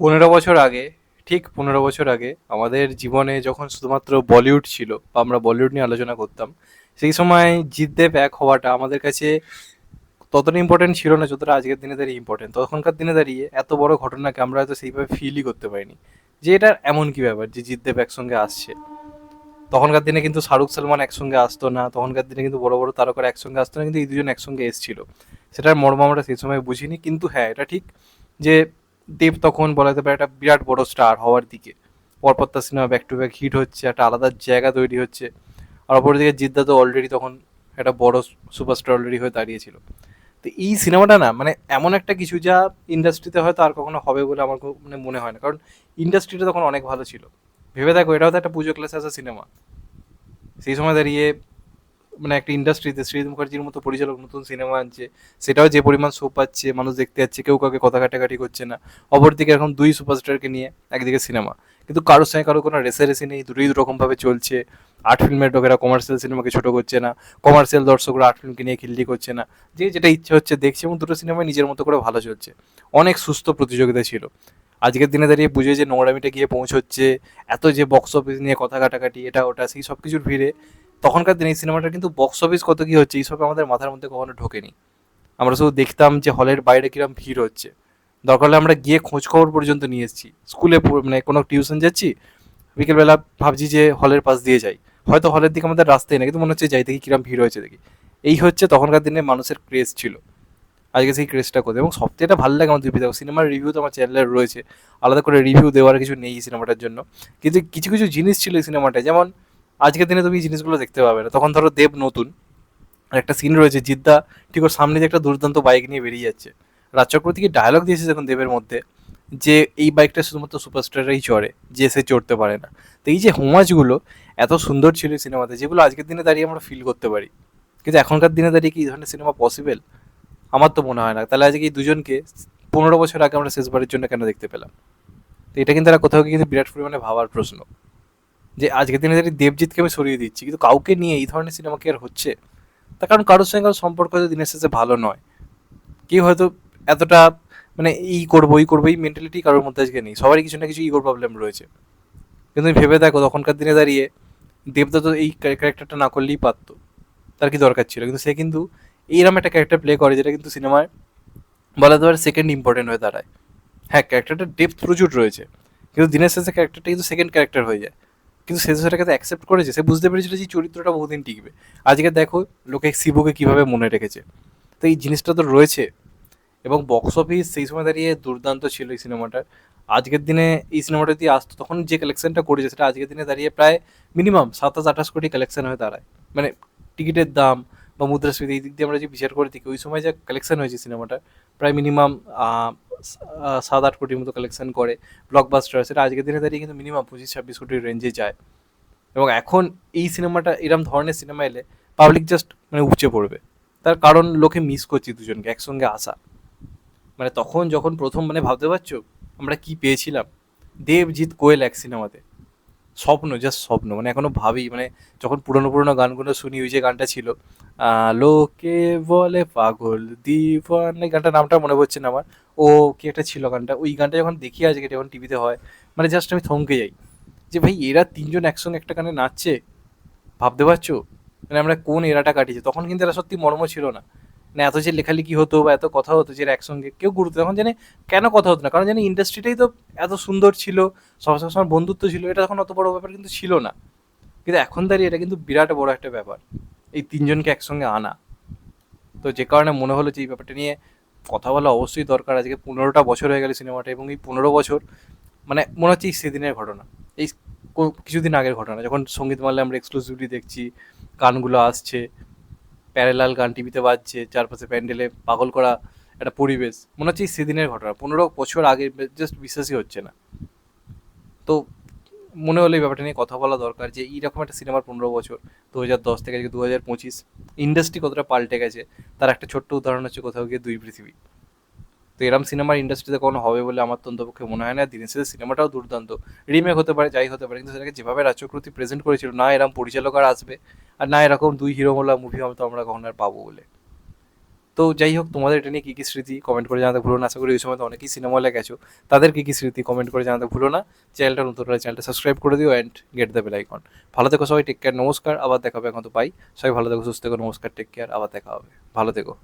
পনেরো বছর আগে, ঠিক পনেরো বছর আগে, আমাদের জীবনে যখন শুধুমাত্র বলিউড ছিল, বা আমরা বলিউড নিয়ে আলোচনা করতাম, সেই সময় জিতদেব এক হওয়াটা আমাদের কাছে ততটা ইম্পর্টেন্ট ছিল না যতটা আজকের দিনে দাঁড়িয়ে ইম্পর্টেন্ট তখনকার দিনে দাঁড়িয়ে এত বড় ঘটনাকে আমরা হয়তো সেইভাবে ফিলই করতে পারিনি। যে এটা এমন কি ব্যাপার যে জিতদেব একসঙ্গে আসছে। তখনকার দিনে কিন্তু শাহরুখ সালমান একসঙ্গে আসতো না, তখনকার দিনে কিন্তু বড় বড় তারকারা একসঙ্গে আসতো না, কিন্তু এই দুজন একসঙ্গে এসেছিল। সেটার মর্ম আমরা সেই সময় বুঝিনি, কিন্তু হ্যাঁ এটা ঠিক যে দেব তখন বলা যেতে পারে একটা বিরাট বড় স্টার হওয়ার দিকে। পরপর তার cinema back to back hit হচ্ছে, একটা আলাদা জায়গা তৈরি হচ্ছে। আর অপরদিকে জিদ্দা তো অলরেডি তখন একটা বড় সুপারস্টার অলরেডি হয়ে দাঁড়িয়েছিল। তো এই সিনেমাটা না মানে এমন একটা কিছু যা ইন্ডাস্ট্রিতে হয়তো আর কখনো হবে বলে আমার মানে মনে হয় না। কারণ ইন্ডাস্ট্রিটা তখন অনেক ভালো ছিল। ভেবে দেখো, এটাও তো একটা পুজো ক্লাসে আসা সিনেমা সেই সময় দাঁড়িয়ে মানে একটা ইন্ডাস্ট্রিতে শ্রীজিৎ মুখার্জির মতো পরিচালক, নতুন সিনেমা আনছে, সেটাও যে পরিমাণ শো পাচ্ছে, মানুষ দেখতে যাচ্ছে, কেউ কাউকে কথা কাটাকাটি করছে না। অপরদিকে এখন দুই সুপারস্টারকে নিয়ে একদিকে সিনেমা কিন্তু কারোর সঙ্গে কারও কোনো রেসারেসি নেই, দুটোই দুরকমভাবে চলছে। আর্ট ফিল্মের লোকেরা কমার্শিয়াল সিনেমাকে ছোটো করছে না কমার্শিয়াল দর্শকরা আর্ট ফিল্মকে নিয়ে খিল্লি করছে না। যে যেটা ইচ্ছে হচ্ছে দেখছে এবং দুটো সিনেমায় নিজের মতো করে ভালো চলছে। অনেক সুস্থ প্রতিযোগিতা ছিল। আজকের দিনে দাঁড়িয়ে বুঝে যে নোংরামিটা গিয়ে পৌঁছচ্ছে, এত যে বক্স অফিস নিয়ে কথা কাটাকাটি, এটা ওটা, সেই সব কিছুর ভিড়ে তখনকার দিনে এই সিনেমাটা কিন্তু বক্স অফিস কত কি হচ্ছে, এইসব আমাদের মাথার মধ্যে কখনো ঢোকেনি। আমরা শুধু দেখতাম যে হলের বাইরে কিরম ভিড় হচ্ছে। দরকার হলে আমরা গিয়ে খোঁজ খবর পর্যন্ত নিয়ে এসেছি। স্কুলে মানে কোনো টিউশন যাচ্ছি, বিকেলবেলা ভাবছি যে হলের পাশ দিয়ে যাই। হয়তো হলের দিকে আমাদের রাস্তায় না কিন্তু মনে হচ্ছে যাই দেখি কিরম ভিড় হয়েছে দেখি। এই হচ্ছে তখনকার দিনে মানুষের ক্রেজ ছিল। আজকে সেই ক্রেজটা কোথায়? এবং সবথেকে ভালো লাগে আমার দুই সিনেমার রিভিউ তো আমার চ্যানেলে রয়েছে। আলাদা করে রিভিউ দেওয়ার কিছু নেই সিনেমাটার জন্য। কিন্তু কিছু কিছু জিনিস ছিল এই সিনেমাটায় যেমন আজকের দিনে তুমি এই জিনিসগুলো দেখতে পাবে না। তখন ধরো দেব নতুন। একটা সিন রয়েছে, জিদ্দা ঠিক ওর সামনে দিয়ে একটা দুর্দান্ত বাইক নিয়ে বেরিয়ে যাচ্ছে। রাজ চক্রবর্তীকে ডায়লগ দিয়েছে যখন দেবের মধ্যে, যে এই বাইকটা শুধুমাত্র সুপারস্টাররাই চড়ে, যে সে চড়তে পারে না। তো এই যে হোমাজগুলো এত সুন্দর ছিল সিনেমাতে যেগুলো আজকের দিনে দাঁড়িয়ে আমরা ফিল করতে পারি। কিন্তু এখনকার দিনে দাঁড়িয়ে কি এই ধরনের সিনেমা পসিবল আমার তো মনে হয় না। তাহলে আজকে এই দুজনকে পনেরো বছর আগে আমরা শেষবারের জন্য কেন দেখতে পেলাম? তো এটা কিন্তু তারা কোথাও কিন্তু বিরাট পরিমাণে ভাবার প্রশ্ন। যে আজকের দিনে দাঁড়িয়ে দেবজিৎকে আমি সরিয়ে দিচ্ছি, কিন্তু কাউকে নিয়ে এই ধরনের সিনেমা কি আর হচ্ছে? তার কারণ কারোর সঙ্গে কারোর সম্পর্ক হয়তো দিনের শেষে ভালো নয়, কেউ হয়তো এতটা মানে এই করব এই করব, এই মেন্টালিটি কারোর মধ্যে আজকে নেই। সবারই কিছু না কিছু ইগোর প্রবলেম রয়েছে। কিন্তু তুমি ভেবে দেখো, তখনকার দিনে দাঁড়িয়ে দেবদা তো এই ক্যারেক্টারটা না করলেই পারতো। তার কি দরকার ছিল? কিন্তু সে কিন্তু এইরকম একটা ক্যারেক্টার প্লে করে যেটা কিন্তু সিনেমায় বলা যেতে সেকেন্ড ইম্পর্টেন্ট হয়ে দাঁড়ায়। হ্যাঁ ক্যারেক্টারটা ডেপথ প্রচুর রয়েছে। কিন্তু দিনের শেষে ক্যারেক্টারটা কিন্তু সেকেন্ড ক্যারেক্টার হয়ে যায়। কিন্তু সে সেটাকে তো অ্যাকসেপ্ট করেছে? সে বুঝতে পেরেছিল যে চরিত্রটা বহুদিন টিকবে। আজকে দেখো, লোকে শিবুকে কীভাবে মনে রেখেছে। তো এই জিনিসটা তো রয়েছে। এবং বক্স অফিস সেই সময় দাঁড়িয়ে দুর্দান্ত ছিল এই সিনেমাটার আজকের দিনে এই সিনেমাটা যদি আসতো, তখন যে কালেকশনটা করেছে, সেটা আজকের দিনে দাঁড়িয়ে প্রায় মিনিমাম সাতাশ আঠাশ কোটি কালেকশন হয়ে দাঁড়ায়। মানে টিকিটের দাম বা মুদ্রাস্ফীতি, এই দিক দিয়ে আমরা যে বিচার করে থাকি ওই সময় যা কালেকশন হয়েছে সিনেমাটা প্রায় মিনিমাম সাত আট কোটির মতো কালেকশন করে ব্লকবাস্টার সেটা আজকের দিনে দাঁড়িয়ে কিন্তু মিনিমাম পঁচিশ, ছাব্বিশ কোটির রেঞ্জে যায়। এবং এখন এই সিনেমাটা এরম ধরনের সিনেমা এলে পাবলিক জাস্ট মানে উপচে পড়বে। তার কারণ লোকে মিস করছি দুজনকে, একসঙ্গে আসা। মানে তখন যখন প্রথম মানে ভাবতে পারছ, আমরা কি পেয়েছিলাম? দেবজিৎ কোয়েল এক সিনেমাতে স্বপ্ন জাস্ট স্বপ্ন। মানে এখনও ভাবি মানে যখন পুরনো পুরনো গানগুলো শুনি, ওই যে গানটা ছিল লোকে বলে পাগল এই গানটার নামটা মনে পড়ছে না আমার। ও কি একটা ছিল গানটা, ওই গানটা যখন দেখি আজকে যখন টিভিতে হয় মানে জাস্ট আমি থমকে যাই। যে ভাই, এরা তিনজন একসঙ্গে একটা গানে নাচছে? ভাবতে পারছ? মানে আমরা কোন এরাটা কাটিয়েছি? তখন কিন্তু এরা সত্যি মর্ম ছিল না। না এত যে লেখালেখি হতো বা এত কথা হতো যে একসঙ্গে কেউ গুরুত্ব তখন জানে কেন কথা হতো না? কারণ জানি ইন্ডাস্ট্রিটাই তো এত সুন্দর ছিল, সবার বন্ধুত্ব ছিল, এটা তখন অত বড় ব্যাপার কিন্তু ছিল না। কিন্তু এখন দাঁড়িয়ে এটা কিন্তু বিরাট বড় একটা ব্যাপার, এই তিনজনকে একসঙ্গে আনা। তো যে কারণে মনে হলো যে এই ব্যাপারটা নিয়ে কথা বলা অবশ্যই দরকার। আজকে পনেরোটা বছর হয়ে গেল সিনেমাটা এবং এই পনেরো বছর মানে মনে হচ্ছে এই সেদিনের ঘটনা, এই কিছুদিন আগের ঘটনা। যখন সংগীত মাল্লে আমরা এক্সক্লুসিভলি দেখছি, গানগুলো আসছে প্যারেলাল গান টিভিতে বাজছে, চারপাশে প্যান্ডেলে পাগল করা একটা পরিবেশ। মনে হচ্ছে সেদিনের ঘটনা, পনেরো বছর আগে জাস্ট বিশ্বাসই হচ্ছে না। তো মনে হলো এই ব্যাপারটা নিয়ে কথা বলা দরকার যে এইরকম একটা সিনেমার পনেরো বছর দু হাজার দশ থেকে দু হাজার পঁচিশ ইন্ডাস্ট্রি কতটা পাল্টে গেছে, তার একটা ছোট্ট উদাহরণ হচ্ছে কোথাও গিয়ে দুই পৃথিবী। তো এরম সিনেমার ইন্ডাস্ট্রিতে কোনো হবে বলে আমার তো অন্তপক্ষে মনে হয় না, দিনের শেষে সিনেমাটাও দুর্দান্ত। রিমেক হতে পারে, যাই হতে পারে, কিন্তু সেটাকে যেভাবে রাজ্যকৃতি প্রেজেন্ট করেছিল, না এরকম পরিচালক আর আসবে আর না, এরকম দুই হিরো মোলা মুভি হয়তো আমরা কখন আর পাবো বলে। তো যাই হোক, তোমাদের এটা নিয়ে কী কী স্মৃতি কমেন্ট করে জানাতে ভুলো না। আশা করি ওই সময় তো অনেকেই সিনেমা হলে গেছো। তাদের কী কী স্মৃতি কমেন্ট করে জানাতে ভুলো না। চ্যানেলটা নতুন করে চ্যানেলটা সাবস্ক্রাইব করে দিও and get the bell icon ভালো থেকো সবাই টেক কেয়ার নমস্কার, আবার দেখাবে এখন তো পাই সবাই ভালো থেকো, সুস্থ থেকো, নমস্কার টেক কেয়ার আবার দেখা হবে। ভালো থেকো।